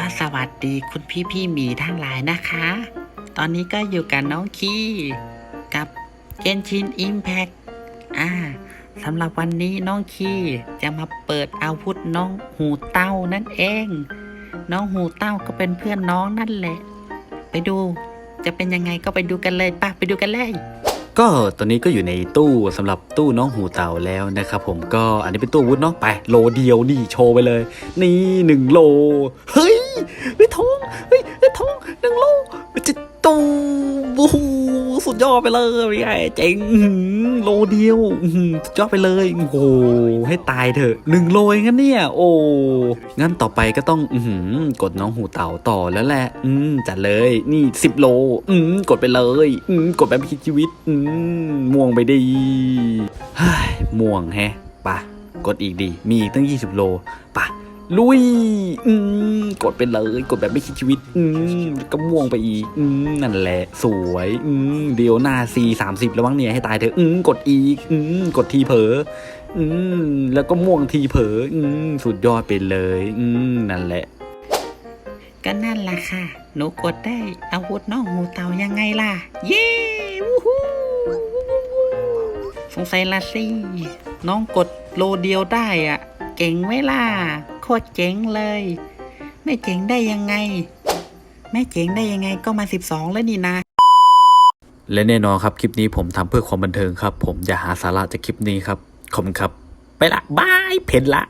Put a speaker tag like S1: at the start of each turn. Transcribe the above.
S1: ก็สวัสดีคุณพี่พี่หมีทั้งหลายนะคะ ตอนนี้ก็อยู่กับน้องคีกับเกนชินอิมแพกอ่าสำหรับวันนี้น้องคีจะมาเปิดอาวุธน้องหูเต้านั่นเอง น้องหูเต้าก็เป็นเพื่อนน้องนั่นแหละ ไปดูจะเป็นยังไงก็ไปดูกันเลยป่ะไปดูกันเลย
S2: ก็ตอนนี้ก็อยู่ในตู้สำหรับตู้น้องหูเต่าแล้วนะครับผมก็อันนี้เป็นตู้วุธเนาะไปโลเดียวนี่โชว์ไปเลย นี่หนึ่งโล เฮ้ย เฮ้ยทองเฮ้ยเฮ้ยทองหนึ่งโลจะตูบูสุดยอดไปเลยพี่ใหญ่เจ๋งโลเดียวสุดยอดไปเลยโอ้โหให้ตายเถอะหนึ่งโลเองงั้นเนี่ย โอ้งั้นต่อไปก็ต้องอืกดน้องหูเต่าต่อแล้วแหละ อืมจัดเลยนี่สิบโล อืมกดไปเลยอืมกดแบบไม่คิดชีวิต อืมม่วงไปดีเฮ้ยม่วงแฮะปะกดอีกดี มีตั้ง 20 โลปะ ลุย อืมกดไปเลย กดแบบไม่คิดชีวิต อืมก็ม่วงไปอีก อืมนั่นแหละ สวย อืมเดียวหน้า C 30แล้วมั้งเนี่ยให้ตายเถอะ อืมกดอีก อืมกดทีเผลอ อืมแล้วก็ม่วงทีเผลอ อืมสุดยอดไปเลย อืมนั่นแหละ
S1: ก็นั่นล่ะค่ะ หนูกดได้อาวุธน้องหูเต่ายังไงล่ะ เย้วู้ฮู้สงสัยละสิน้องกดโลเดียวได้อะ เก่งไหมล่ะ ตรเจ๋งเลย ไม่เจ๋งได้ยังไง ไม่เจ๋งได้ยังไงก็มาสิบสองแล้วนี่นะ
S2: และแน่นอนครับคลิปนี้ผมทำเพื่อความบันเทิงครับ ผมอย่าหาสาระจากคลิปนี้ครับขอบคุณครับ ไปละบายเพนละ